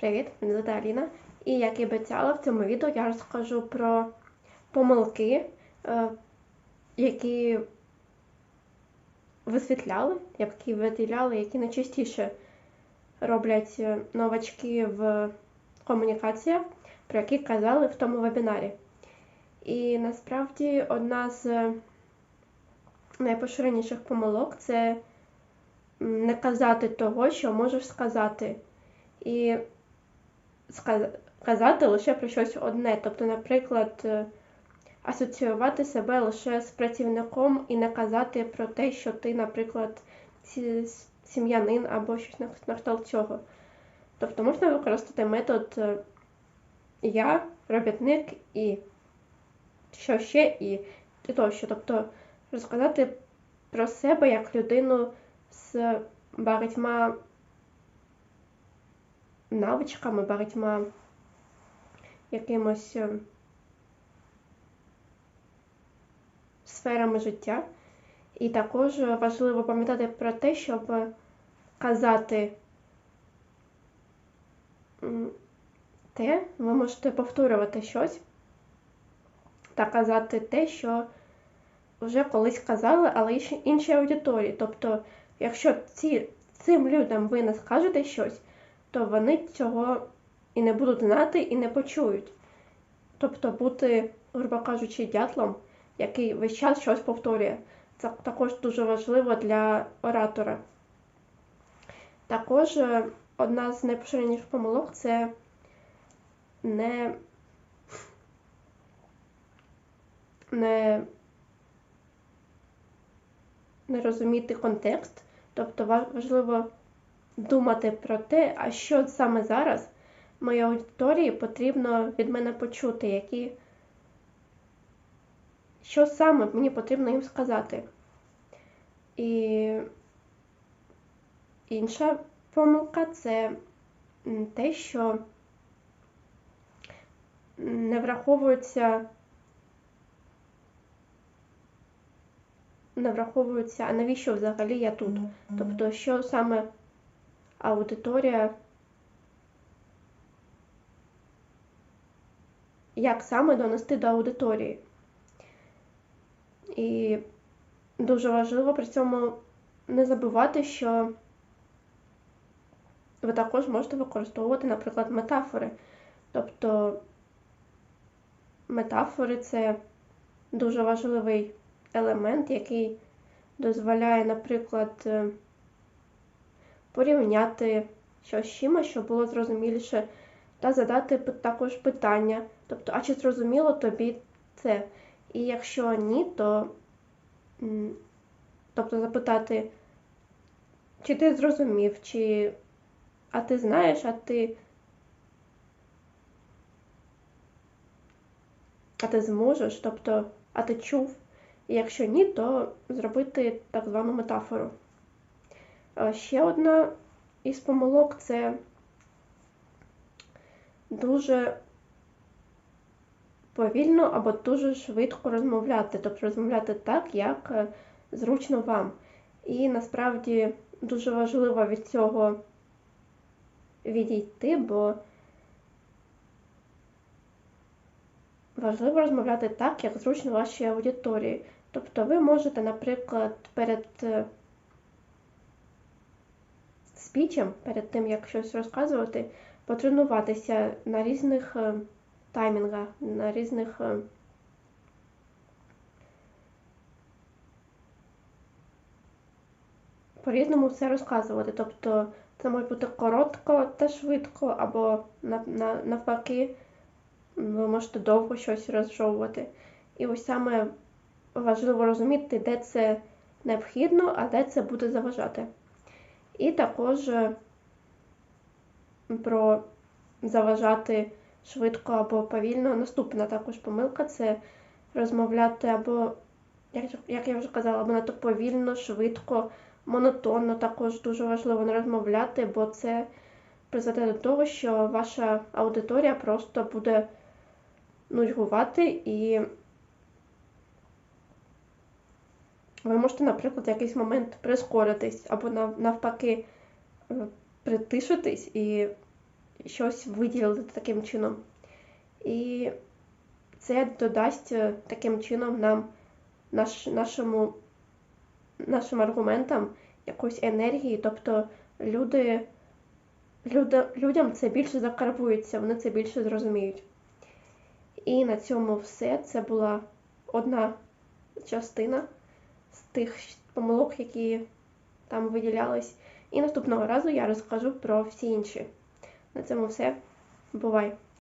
Привіт, мене звати Аліна. І як і обіцяла, в цьому відео я розкажу про помилки, е, які висвітляли, які виділяли, які найчастіше роблять е, новачки в комунікаціях, про які казали в тому вебінарі. І насправді одна з найпоширеніших помилок це не казати того, що можеш сказати. І казати лише про щось одне. Тобто, наприклад, е, асоціювати себе лише з працівником і не казати про те, що ти, наприклад, сім'янин або щось на кшталт цього. Тобто можна використати метод е, я, робітник і що ще і, і тощо. Тобто розказати про себе як людину з багатьма навичками, багатьма якимось е, сферами життя. І також важливо пам'ятати про те, щоб казати те, ви можете повторювати щось та казати те, що вже колись казали, але іншій аудиторії. Тобто, якщо ці, цим людям ви не скажете щось, то вони цього і не будуть знати, і не почують. Тобто бути, грубо кажучи, дятлом, який весь час щось повторює. Це також дуже важливо для оратора. Також е, одна з найпоширеніших помилок це не не, не розуміти контекст, тобто важливо думати про те, а що саме зараз моїй аудиторії потрібно від мене почути, які, що саме мені потрібно їм сказати. І інша помилка це те, що не враховується. Не враховується, а навіщо взагалі я тут? Тобто, що саме аудиторія, як саме донести до аудиторії. І дуже важливо при цьому не забувати, що ви також можете використовувати, наприклад, метафори. Тобто метафори це дуже важливий елемент, який дозволяє, наприклад, порівняти щось з чимось, щоб було зрозуміліше, та задати також питання. Тобто, а чи зрозуміло тобі це? І якщо ні, то тобто запитати, чи ти зрозумів, чи а ти знаєш, а ти. А ти зможеш, тобто, а ти чув. І якщо ні, то зробити так звану метафору. Ще одна із помилок це дуже повільно або дуже швидко розмовляти, тобто розмовляти так, як е, зручно вам. І насправді дуже важливо від цього відійти, бо важливо розмовляти так, як зручно вашій аудиторії. Тобто ви можете, наприклад, перед е, спічем, перед тим, як щось розказувати, потренуватися на різних е, таймінгах, на різних е, по-різному все розказувати. Тобто це може бути коротко та швидко, або навпаки, ви можете довго щось розжовувати. І ось саме важливо розуміти, де це необхідно, а де це буде заважати. І також е, про заважати швидко або повільно. Наступна також помилка це розмовляти або, як я вже казала, або надто повільно, швидко, монотонно. Також дуже важливо не розмовляти, бо це призведе до того, що ваша аудиторія просто буде нудьгувати і Ви можете, наприклад, в якийсь момент прискоритись або навпаки е, притишитись і щось виділити таким чином. І це додасть е, таким чином нам наш, нашому, нашим аргументам якоїсь енергії, тобто люди, люди, людям це більше закарбується, вони це більше зрозуміють. І на цьому все. Це була одна частина з тих помилок, які там виділялись. І наступного разу я розкажу про всі інші. На цьому все. Бувай!